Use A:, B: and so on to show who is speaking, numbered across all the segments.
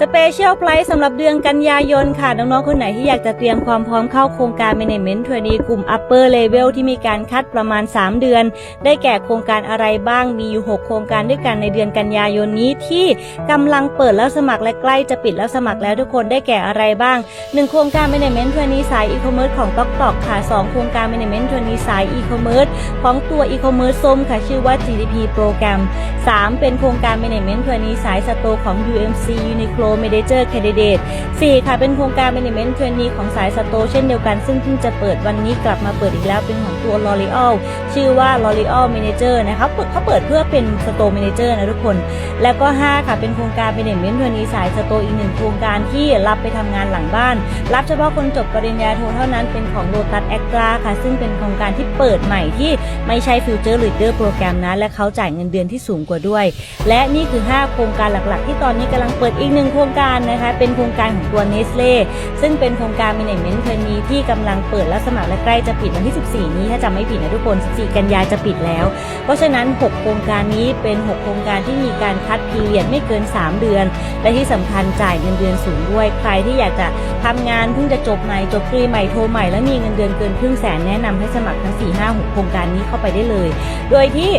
A: สเปเชียลไพรส์สำหรับเดือนกันยายนค่ะ น้อง ๆ คนไหนที่อยากจะเตรียมความพร้อมเข้าโครงการ Management t r a i n e e กลุ่ม Upper Level ที่มีการคัดประมาณ 3 เดือน ได้แก่โครงการอะไรบ้างมีอยู่ 6 โครงการด้วยกันในเดือนกันยายนนี้ที่กำลังเปิดแล้วสมัครและใกล้จะปิดแล้วสมัครแล้วทุกคนได้แก่อะไรบ้าง 1 โครงการ Management t r a i n e e สาย e-commerce ของ TokTok ค่ะ 2 โครงการ Management t r a i n e e สาย e-commerce ของตัว e-commerce ส้มค่ะชื่อว่า GDP โปรแกรม 3 เป็นโครงการ Management t r a i n e e สายสโตของ UMC Uniqlo Manager Candidate 4 ค่ะเป็นโครงการ Management t r a i n e e ของสายสโตเช่นเดียวกัน ซึ่งเพิ่งจะเปิดวันนี้กลับมาเปิดอีกแล้วเป็นของตัว L'Oreal ชื่อว่า L'Oreal Manager นะครับเขาเปิดเพื่อเป็นสโต Manager นะทุกคน แล้วก็ 5 ค่ะเป็นโครงการ Management t r a i n e e สายสโตอีกหนึ่งโครงการที่รับไปทำงานหลังบ้าน รับเฉพาะคนจบปริญญาโทเท่านั้นเป็นของ Lotus Extra ค่ะ ซึ่งเป็นโครงการที่เปิดใหม่ที่ไม่ใช่ Future Leader โปรแกรมนะและเขาจ่ายเงินเดือนที่สูงกว่าด้วย และนี่คือ 5 โครงการหลักๆ ที่ตอนนี้กำลังเปิดอีกหนึ่งโครงการนะคะเป็นโครงการของตัว Nestle ซึ่งเป็นโครงการ Management t r a i n e e ที่กำลังเปิดและสมัครและใกล้จะปิดวันที่ 14 นี้ถ้าจำไม่ผิดนะทุกคน 14 กันยาจะปิดแล้ว เพราะฉะนั้น 6 โครงการนี้เป็น 6 โครงการที่มีการคัดพีเรียดไม่เกิน 3 เดือน และที่สำคัญจ่ายเงินเดือนสูงด้วย ใครที่อยากจะทำงานเพิ่งจะจบใหม่จบปรีใหม่โทรใหม่แล้วมีเงินเดือนเกินครึ่งแสนแนะนำให้สมัครทั้ง 4 5 6 โครงการนี้เข้าไปได้เลย โดยที่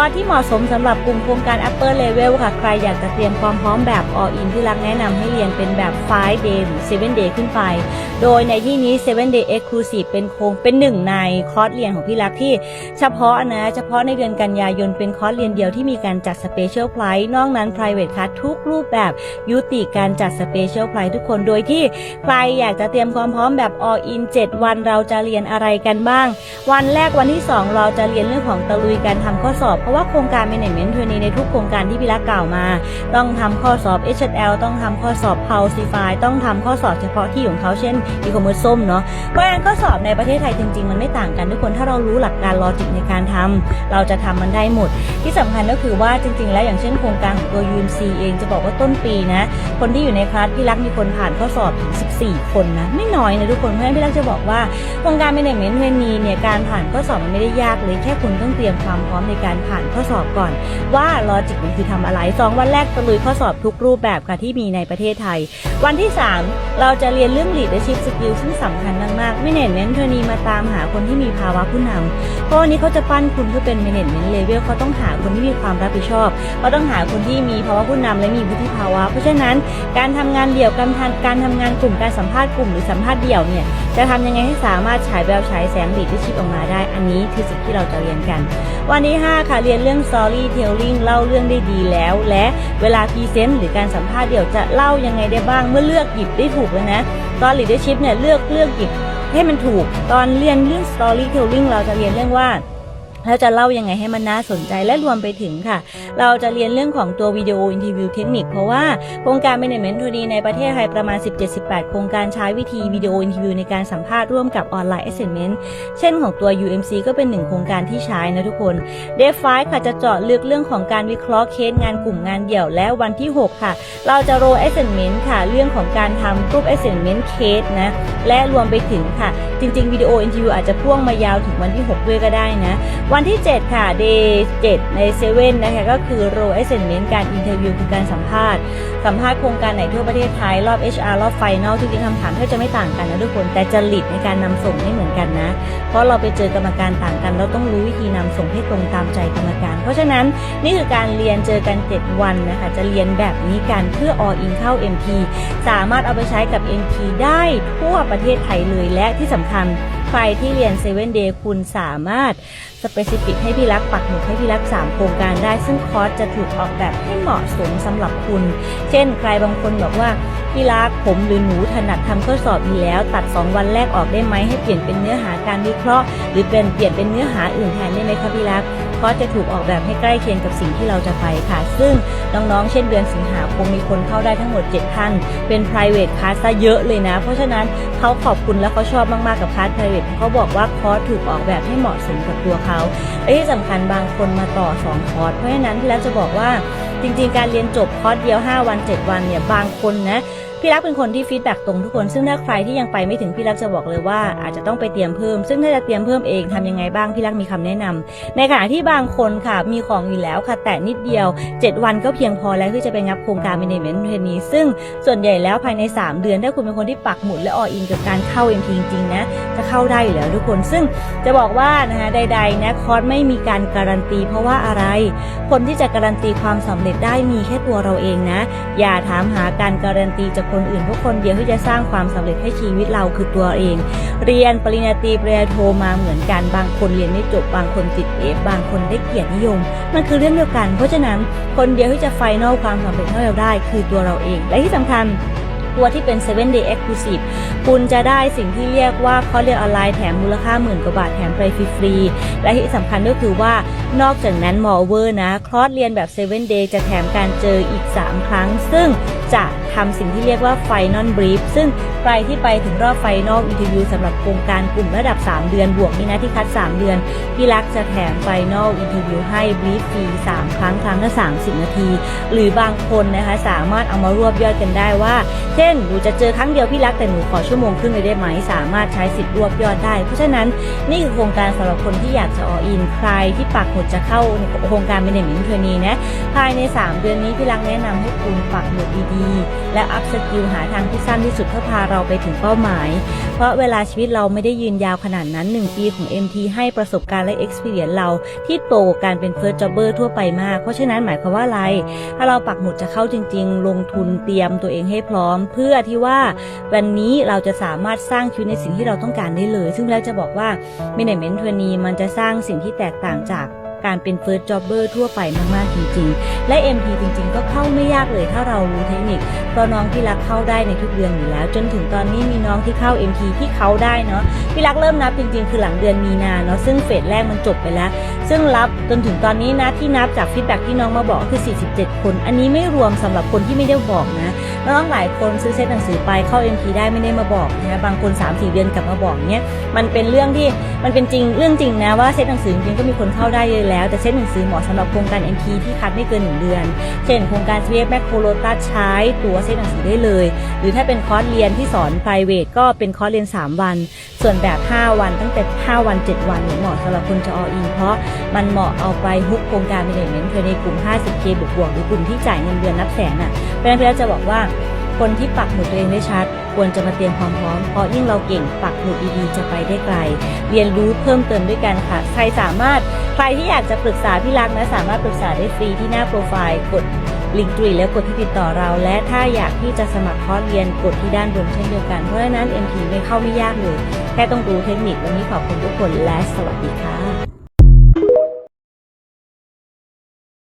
A: อร์สที่เหมาะสมสำหรับกลุ่มโครงการ upper level ค่ะ ใครอยากจะเตรียมความพร้อมแบบ all in ที่รักแนะนำให้เรียนเป็นแบบ 5 day หรือ 7 day ขึ้นไป โดยในที่นี้ 7 day exclusive เป็นโครงเป็นหนึ่งในคอร์สเรียนของพี่รักที่เฉพาะนะ เฉพาะในเดือนกันยายนเป็นคอร์สเรียนเดียวที่มีการจัด special price นอกนั้น private class ทุกรูปแบบยุติการจัด special price ทุกคนโดยที่ใครอยากจะเตรียมความพร้อมแบบ all in 7 วันเราจะเรียนอะไรกันบ้าง วันแรกวันที่ 2 เราจะเรียนเรื่องของตะลุยการทำข้อสอบราะว่าโครงการ management training ในทุกโครงการที่พี่รักกล่าวมา ต้องทำข้อสอบ HL ต้องทำข้อสอบ Pulsify ต้องทำข้อสอบเฉพาะที่ของเขาเช่น e-commerce ส้มเนาะเพราะฉะนั้นข้อสอบในประเทศไทยจริงๆ มันไม่ต่างกันทุกคนถ้าเรารู้หลักการลอจิกในการทำเราจะทำมันได้หมด ที่สำคัญก็คือว่าจริง ๆ แล้วอย่างเช่นโครงการของตัว UMC เองจะบอกว่าต้นปีนะ คนที่อยู่ในคลาสพี่รักมีคนผ่านข้อสอบถึง14 คนนะไม่น้อยนะทุกคนเพราะฉะนั้นพี่รักจะบอกว่าโครงการ Management t r a i n e e เนี่ยการผ่านข้อสอบมันไม่ได้ยากเลยแค่คุณต้องเตรียมความพร้อมในการผ่านข้อสอบก่อน ว่าลอจิกมันคือทำอะไรสองวันแรกตะลุยข้อสอบทุกรูปแบบค่ะที่มีในประเทศไทย วันที่ 3 เราจะเรียนเรื่อง leadership skill ซึ่งสำคัญมากๆ Management t r a i n e e มาตามหาคนที่มีภาวะผู้นำเพราะวันนี้เขาจะปั้นคุณเพื่อเป็น Management level เขาต้องหาคนที่มีความรับผิดชอบเขาต้องหาคนที่มีภาวะผู้นำและมีวุฒิภาวะ เพราะฉะนั้นการทำงานเดี่ยวการทำการทำงานกลุ่มการสัมภาษณ์กลุ่มหรือสัมภาษณ์เดี่ยวเนี่ยจะทำยังไงให้สามารถฉายแววฉายแสง leadership ออกมาได้ อันนี้คือสิ่งที่เราจะเรียนกัน วันที่ 5 ค่ะเรียนเรื่อง storytelling เล่าเรื่องได้ดีแล้ว และเวลาพรีเซนต์หรือการสัมภาษณ์เดี่ยวจะเล่ายังไงได้บ้างเมื่อเลือกหยิบได้ถูกแล้วนะ ตอน leadership เนี่ยเลือกเลือกหยิบให้มันถูก ตอนเรียนเรื่อง storytelling เราจะเรียนเรื่องว่า เราจะเล่ายังไงให้มันน่าสนใจและรวมไปถึงค่ะ เราจะเรียนเรื่องของตัววิดีโออินทิวิวเทคนิคเพราะว่าโครงการ Management t r a i n e e ในประเทศไทยประมาณ 17-18 โครงการใช้วิธีวิดีโออินทิวิวในการสัมภาษณ์ร่วมกับออนไลน์ Assessment เช่นของตัว UMC ก็เป็นหนึ่งโครงการที่ใช้นะทุกคน d e f 5ค่ะจะเจาะลึกเรื่องของการวิเคราะห์เคสงานกลุ่มงานเดี่ยวและวันที่ 6 ค่ะ เราจะโร Assessment ค่ะ เรื่องของการทำกรุ๊ป Assessment Case นะและรวมไปถึงค่ะ จริง ๆวิดีโออินทิวิวอาจจะพ่วงมายาวถึงวันที่ 6 ด้วยก็ได้นะวันันที่ 7 ค่ะ Day 7ในเซเว่นนะคะก็คือ Role Assessment การอินเทอร์วิวคือการสัมภาษณ์ สัมภาษณ์โครงการไหนทั่วประเทศไทย รอบ HR รอบไฟนอลจริงๆคำถามแทบจะไม่ต่างกันนะทุกคน แต่จริตในการนำส่งไม่เหมือนกันนะ เพราะเราไปเจอกรรมการต่างกัน เราต้องรู้วิธีนำส่งให้ตรงตามใจกรรมการ เพราะฉะนั้นนี่คือการเรียนเจอกัน 7 วันนะคะจะเรียนแบบนี้กันเพื่อ all in เข้า MP สามารถเอาไปใช้กับ MP ได้ทั่วประเทศไทยเลยและที่สำคัญใครที่เรียน 7 Day คุณสามารถสเปซิฟิกให้พี่รักปักหมุดให้พี่รัก 3 โครงการได้ ซึ่งคอร์สจะถูกออกแบบให้เหมาะสมสำหรับคุณ เช่น ใครบางคนบอกว่าพี่รักผมหรือหนูถนัดทำข้อสอบดีแล้ว ตัด 2 วันแรกออกได้ไหมให้เปลี่ยนเป็นเนื้อหาการวิเคราะห์ หรือเป็นเปลี่ยนเป็นเนื้อหาอื่นแทนได้ไหมคะพี่รักคอร์สจะถูกออกแบบให้ใกล้เคียงกับสิ่งที่เราจะไปค่ะ ซึ่งน้องๆ เช่นเดือนสิงหาคมมีคนเข้าได้ทั้งหมด 7 ท่าน เป็น private class ซะเยอะเลยนะ เพราะฉะนั้นเขาขอบคุณและเขาชอบมากๆกับคลาส private เพราะเขาบอกว่าคอร์สถูกออกแบบให้เหมาะสมกับตัวเขาและที่สำคัญบางคนมาต่อ 2 คอร์สเพราะฉะนั้นพี่แล้วจะบอกว่าจริงๆ การเรียนจบคอร์สเดียว 5 วัน 7 วันเนี่ยบางคนนะ พี่รักเป็นคนที่ฟีดแบ็กตรงทุกคน ซึ่งถ้าใครที่ยังไปไม่ถึงพี่รักจะบอกเลยว่าอาจจะต้องไปเตรียมเพิ่ม ซึ่งถ้าจะเตรียมเพิ่มเองทำยังไงบ้างพี่รักมีคำแนะนำในขณะที่บางคนค่ะมีของอยู่แล้วค่ะ แต่นิดเดียว 7 วันก็เพียงพอแล้วที่จะไปงับโครงการ management training ซึ่งส่วนใหญ่แล้วภายใน 3 เดือนถ้าคุณเป็นคนที่ปักหมุดและออินกับการเข้า MT จริงๆนะจะเข้าได้อยู่แล้วทุกคนซึ่งจะบอกว่านะคะใดๆนะคอร์สไม่มีการการันตี เพราะว่าอะไร คนที่จะการันตีความสำเร็จได้มีแค่ตัวเราเองนะ อย่าถามหาการการันตีจากคนอื่นทุกคนเดียวที่จะสร้างความสำเร็จให้ชีวิตเราคือตัวเอง เรียนปริญญาตรีปริญญาโทมาเหมือนกันบางคนเรียนไม่จบบางคนติดเอฟบางคนได้เกียรตินิยม มันคือเรื่องเดียวกัน เพราะฉะนั้นคนเดียวที่จะไฟนอลความสำเร็จให้เราได้ คือตัวเราเอง และที่สำคัญตัวที่เป็น 7 day exclusive คุณจะได้สิ่งที่เรียกว่าเขาเรียนออนไลน์แถมมูลค่าหมื่นกว่าบาทแถมไปฟรีๆและที่สำคัญก็คือว่านอกจากนั้นมอเวอร์นะ คลอสเรียนแบบ 7 day จะแถมการเจออีก 3 ครั้ง ซึ่ง จะทำสิ่งที่เรียกว่า Final Brief ซึ่งใครที่ไปถึงรอบ Final Interview สำหรับโครงการกลุ่มระดับ 3 เดือนบวกนี่นะที่คัด 3 เดือน พี่รักจะแถม Final Interview ให้ Brief ฟรี3 ครั้งครั้งละ30 นาที หรือบางคนนะคะสามารถเอามารวบยอดกันได้ว่า เช่นหนูจะเจอครั้งเดียวพี่รักแต่หนูขอชั่วโมงครึ่งเลยได้ไหมสามารถใช้สิทธิ์รวบยอดได้ เพราะฉะนั้นนี่คือโครงการสำหรับคนที่อยากจะออินใครที่ปักหมุดจะเข้าโครงการ Management Trainee นะภายใน 3 เดือนนี้พี่รักแนะนำให้คุณปักหมุดดีๆ และอัพสกิลหาทางที่สั้นที่สุดเพื่อพาเราไปถึงเป้าหมาย เพราะเวลาชีวิตเราไม่ได้ยืนยาวขนาดนั้น 1 ปีของ MT ให้ประสบการณ์และ experience เราที่โตกว่าการเป็น first jobber ทั่วไปมาก เพราะฉะนั้นหมายความว่าอะไร ถ้าเราปักหมุดจะเข้าจริง ๆ ลงทุนเตรียมตัวเองให้พร้อม เพื่อที่ว่าวันนี้เราจะสามารถสร้างชีวิตในสิ่งที่เราต้องการได้เลย ซึ่งแล้วจะบอกว่า management trainee มันจะสร้างสิ่งที่แตกต่างจาก การเป็น first jobber ทั่วไปมากๆจริงๆ และ MT จริง ๆ ก็เข้าไม่ยากเลยถ้าเรารู้เทคนิค เพราะน้องที่รักเข้าได้ในทุกเดือนอยู่แล้ว จนถึงตอนนี้มีน้องที่เข้า MT ที่เขาได้เนาะพี่รักเริ่มนับจริง ๆ คือหลังเดือนมีนาเนาะซึ่งเฟสแรกมันจบไปแล้ว ซึ่งรับจนถึงตอนนี้นะที่นับจากฟีดแบ็กที่น้องมาบอกคือ 47 คน อันนี้ไม่รวมสำหรับคนที่ไม่ได้บอกนะน้องหลายคนซื้อเซตหนังสือไปเข้า MT ได้ไม่ได้มาบอกนะบางคน 3-4 เดือนกลับมาบอกเนี่ยมันเป็นเรื่องที่มันเป็นจริงเรื่องจริงนะว่าเซตหนังสือจริงก็มีคนเข้าได้เยอะแล้วแต่เซตหนังสือเหมาะสำหรับโครงการ MT ที่คัดไม่เกิน 1 เดือน เช่นโครงการ CF แมคโครโลตัสใช้ตัวเซตหนังสือได้เลย หรือถ้าเป็นคอร์สเรียนที่สอน private ก็เป็นคอร์สเรียน 3 วัน ส่วนแบบ 5 วันตั้งแต่ 5 วัน 7 วันเนี่ยเหมาะสำหรับคนจะออินเพราะมันเหมาะเอาไปฮุกโครงการ management ในกลุ่ม 50k บวกๆหรือกลุ่มที่จ่ายเงินเดือนนับแสนอะเพราะฉะนั้นพี่จะบอกว่าคนที่ปักหมุดตัวเองได้ชัด ควรจะมาเตรียมความพร้อม เพราะยิ่งเราเก่งปักหมุดดีๆจะไปได้ไกล เรียนรู้เพิ่มเติมด้วยกันค่ะ ใครสามารถ ใครที่อยากจะปรึกษาพี่รักนะสามารถปรึกษาได้ฟรีที่หน้าโปรไฟล์กดลิงก์ตรีแล้วกดที่ติดต่อเรา และถ้าอยากที่จะสมัครคอร์สเรียนกดที่ด้านบนเช่นเดียวกัน เพราะฉะนั้น MT ไม่เข้าไม่ยากเลย แค่ต้องรู้เทคนิควันนี้ขอบคุณทุกคนและสวัสดีค่ะ